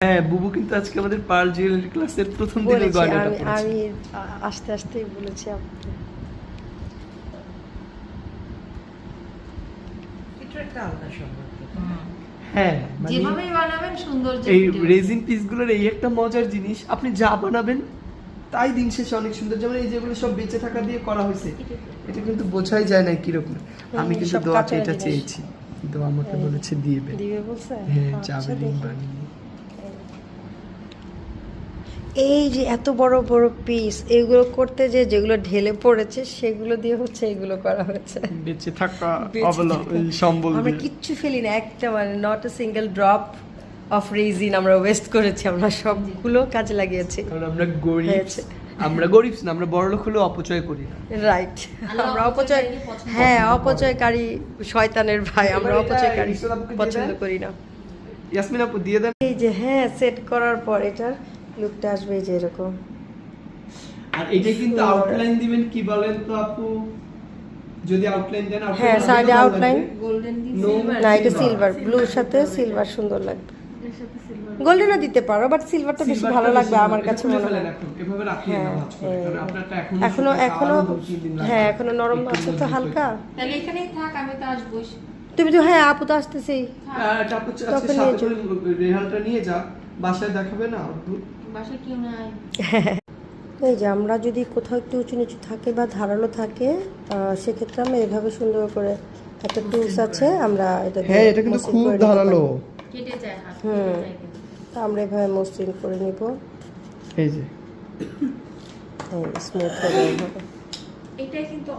হ্যাঁ বুবু কিন্তু আজকে আমাদের পার্ল জুয়েলারি ক্লাসের প্রথম দিনে গয়নাটা আমি পরেছে আমি আ- আস্তে আস্তেই বলেছি হ্যাঁ মানে যেভাবেই বানাবেন সুন্দর এই রেজিন পিসগুলোর এই একটা মজার জিনিস আপনি যা বানাবেন তাই দিন শেষে অনেক সুন্দর। যেমন এই যেগুলো সব বেঁচে থাকা দিয়ে করা হয়েছে এটা কিন্তু বোঝাই যায় না কীরকম। আমি কিন্তু কাঁচা এটা চেয়েছি। কিন্তু আমাকে। বলেছে দিবে দিবে বলছে? হ্যাঁ আচ্ছা, চাবে রিং বানিয়ে। এই যে এত বড় বড় পিস এগুলো করতে যে যেগুলো ঢেলে পড়েছে সেগুলো দিয়ে হচ্ছে এগুলো করা হয়েছে। বেঁচে থাকা সম্বল আমরা কিচ্ছু ফেলি না একটা মানে not a single drop of resin আমরা ওয়েস্ট করেছি আমরা সবগুলো কাজে লাগিয়েছি। কারণ আমরা গরিব। আমরা গরিব না আমরা বড় লোক হলেও অপচয় করি না। রাইট আমরা অপচয় হ্যাঁ অপচয়কারী শয়তানের ভাই আমরা অপচয়কারী পছন্দ করি না। ইয়াসমিন আপু দিয়ে দেন। এই যে হ্যাঁ সেট করার পর এটার লুকটা আসবে এই যে এরকম। আর এটা কিন্তু আউটলাইন দিবেন কি বলেন তো আপু? যদি আউটলাইন দেন হ্যাঁ, outline। লাগবে। গোল্ডেন দি সিলভার না এটা সিলভার। ব্লুর সাথে সিলভার সুন্দর লাগবে। এর সাথে গোল্ডেনও দিতে পারো বাট সিলভারটা বেশি ভালো লাগবে আমার কাছে মনে হয়। এভাবে রাখিয়ে না হ্যাঁ, ভাঁজ করে, হ্যাঁ। কারণ এখনও এখনও। হ্যাঁ এখনও নরম আছে তো হালকা। তাহলে এখানেই থাক আমি তো আসবোই। তুমি তো হ্যাঁ আপু তো আসতেছেই। আহ, এটা আপু আজকে সাথে করে রেহালটা নিয়ে যা বাসায় দেখাবে না? অদ্ভুত বাসায় কেউ নাই। এই যে আমরা যদি কোথাও একটু উঁচু নিচু থাকে বা ধারালো থাকে সেক্ষেত্রে আমরা এভাবে সুন্দর করে একটা টুলস আছে আমরা এটা হ্যাঁ এটা কিন্তু খুব ধারালো। কেটে যায় হাত হুম। তা আমরা এভাবে মসৃণ করে নিব। এই যে। স্মুথ করে এটাই কিন্তু